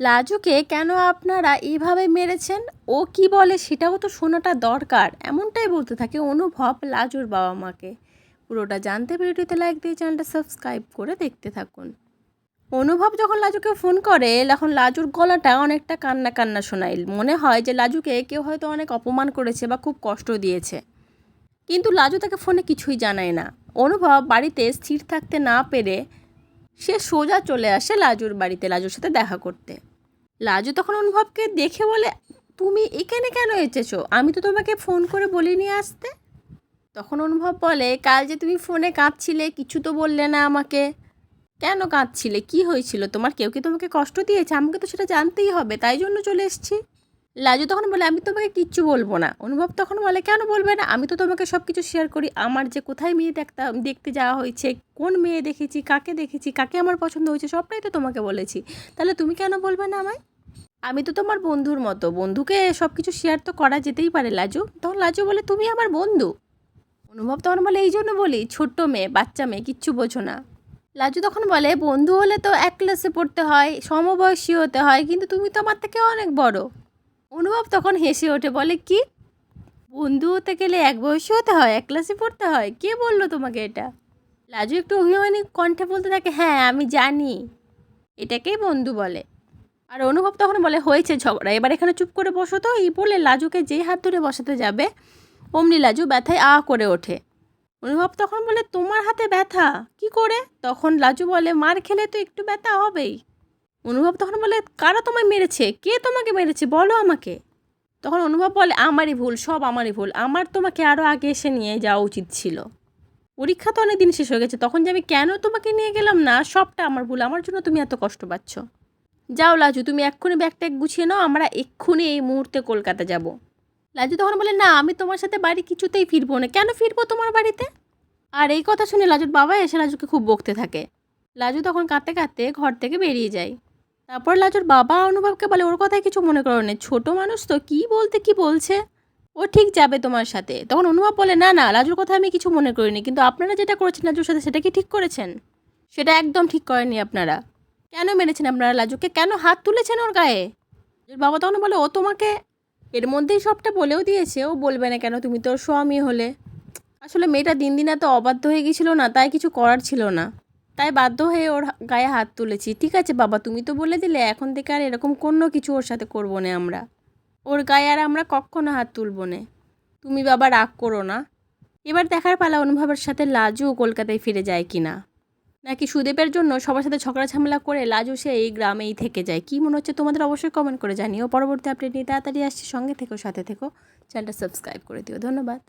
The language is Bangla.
লাজুকে কেন আপনারা এইভাবে মেরেছেন? ও কি বলে সেটাও তো শোনাটা দরকার। এমনটাই বলতে থাকে অনুভব লাজুর বাবা মাকে। পুরোটা জানতে ভিডিওতে লাইক দিয়ে চ্যানেলটা সাবস্ক্রাইব করে দেখতে থাকুন। অনুভব যখন লাজুকে ফোন করে এখন লাজুর গলাটা অনেকটা কান্না কান্না শোনায়। মনে হয় যে লাজুকে কেউ হয়তো অনেক অপমান করেছে বা খুব কষ্ট দিয়েছে। কিন্তু লাজু তাকে ফোনে কিছুই জানায় না। অনুভব বাড়িতে স্থির থাকতে না পেরে সে সোজা চলে আসে লাজুর বাড়িতে লাজুর সাথে দেখা করতে। লাজু তখন অনুভবকে দেখে বলে, তুমি এখানে কেন এসেছ? আমি তো তোমাকে ফোন করে বলিনি আসতে? তখন অনুভব বলে, কাল যে তুমি ফোনে কাঁদছিলে, কিছু তো বললে না আমাকে। কেন কাঁদছিলে? কি হয়েছিল? তোমার কেউ কি তোমাকে কষ্ট দিয়েছে? আমাকে তো সেটা জানতেই হবে, তাই জন্য চলে এসেছি। লাজু তখন বলে, আমি তোমাকে কিচ্ছু বলব না। অনুভব তখন বলে, কেন বলবে না? আমি তো তোমাকে সব কিছু শেয়ার করি। আমার যে কোথায় মেয়ে দেখতাম দেখতে যাওয়া হয়েছে, কোন মেয়ে দেখেছি, কাকে দেখেছি, কাকে আমার পছন্দ হয়েছে, সবটাই তো তোমাকে বলেছি। তাহলে তুমি কেন বলবে না আমায়? আমি তো তোমার বন্ধুর মতো। বন্ধুকে সব কিছু শেয়ার তো করা যেতেই পারে, লাজু। তখন লাজু বলে, তুমি আমার বন্ধু? অনুভব তখন বলে, এই জন্য বলি, ছোট্ট মেয়ে, বাচ্চা মেয়ে, কিচ্ছু বোঝো না। লাজু তখন বলে, বন্ধু হলে তো এক ক্লাসে পড়তে হয়, সমবয়সী হতে হয়, কিন্তু তুমি তো আমার থেকে অনেক বড়। অনুভব তখন হেসে ওঠে, বলে, কি? বন্ধু হতে গেলে এক বয়সী হতে হয়, এক ক্লাসে পড়তে হয়? কে বলল তোমাকে এটা? লাজু একটু অভিমানী কণ্ঠে বলতে থাকে হ্যাঁ আমি জানি। এটাকেই বন্ধু বলে। আর অনুভব তখন বলে, হয়েছে ঝগড়া, এবার এখানে চুপ করে বসো তো। এই বলে লাজুকে যেই হাত ধরে বসাতে যাবে, অমনি লাজু ব্যথায় আ করে ওঠে। অনুভব তখন বলে, তোমার হাতে ব্যথা? কি করে? তখন লাজু বলে, মার খেলে তো একটু ব্যথা হবেই। অনুভব তখন বলে, কারা তোমায় মেরেছে? কে তোমাকে মেরেছে? বলো আমাকে। তখন অনুভব বলে, আমারই ভুল, সব আমারই ভুল। আমার তোমাকে আরও আগে এসে নিয়ে যাওয়া উচিত ছিল। পরীক্ষা তো অনেক দিন শেষ হয়ে গেছে। তখন যে আমি কেন তোমাকে নিয়ে গেলাম না, সবটা আমার ভুল। আমার জন্য তুমি এত কষ্ট পাচ্ছ। যাও লাজু, তুমি এক্ষুনি ব্যাগটা গুছিয়ে নাও, আমরা এক্ষুনি এই মুহূর্তে কলকাতা যাব। লাজু তখন বলে, না, আমি তোমার সাথে বাড়ি কিছুতেই ফিরবো না। কেন ফিরবো তোমার বাড়িতে? আর এই কথা শুনে লাজুর বাবা এসে লাজুকে খুব বকতে থাকে। লাজু তখন কাঁদতে কাঁদতে ঘর থেকে বেরিয়ে যায়। তারপর লাজুর বাবা অনুভবকে বলে, ওর কথায় কিছু মনে করো না। ছোটো মানুষ তো, কী বলতে, কি বলছে? ও ঠিক যাবে তোমার সাথে। তখন অনুভব বলে, না না, লাজুর কথা আমি কিছু মনে করিনি, কিন্তু আপনারা যেটা করেছেন লাজুর সাথে, সেটা কি ঠিক করেছেন? সেটা একদম ঠিক করেননি আপনারা। কেন মেরেছেন আপনারা লাজুকে? কেন হাত তুলেছেন ওর গায়ে? বাবা তখন বলে, ও তোমাকে এর মধ্যেই সবটা বলেও দিয়েছে। ও বলবে না কেন? তুমি তো ওর স্বামী হলে। আসলে মেয়েটা দিন দিন এত অবাধ্য হয়ে গেছিল না, তাই কিছু করার ছিল না। তাই বাধ্য হয়ে ওর গায়ে হাত তুলেছি। ঠিক আছে বাবা, তুমি তো বলে দিলে, এখন থেকে আর এরকম কোনো কিছু ওর সাথে করব না আমরা। ওর গায়ে আর আমরা কখনো হাত তুলব না। তুমি বাবা রাগ করো না। এবার দেখার পালা অনুভবের সাথে লাজু কলকাতায় ফিরে যায় কি না? নাকি সুদেবের জন্য সবার সাথে ঝগড়া ঝামেলা করে লাজু সে এই গ্রামেই থেকে যায়? কি মনে হচ্ছে তোমাদের? অবশ্যই কমেন্ট করে জানিও। পরবর্তী আপডেট নিয়ে তাড়াতাড়ি আসছি। সঙ্গে থেকো, সাথে থেকো। চ্যানেলটা সাবস্ক্রাইব করে দিও। ধন্যবাদ।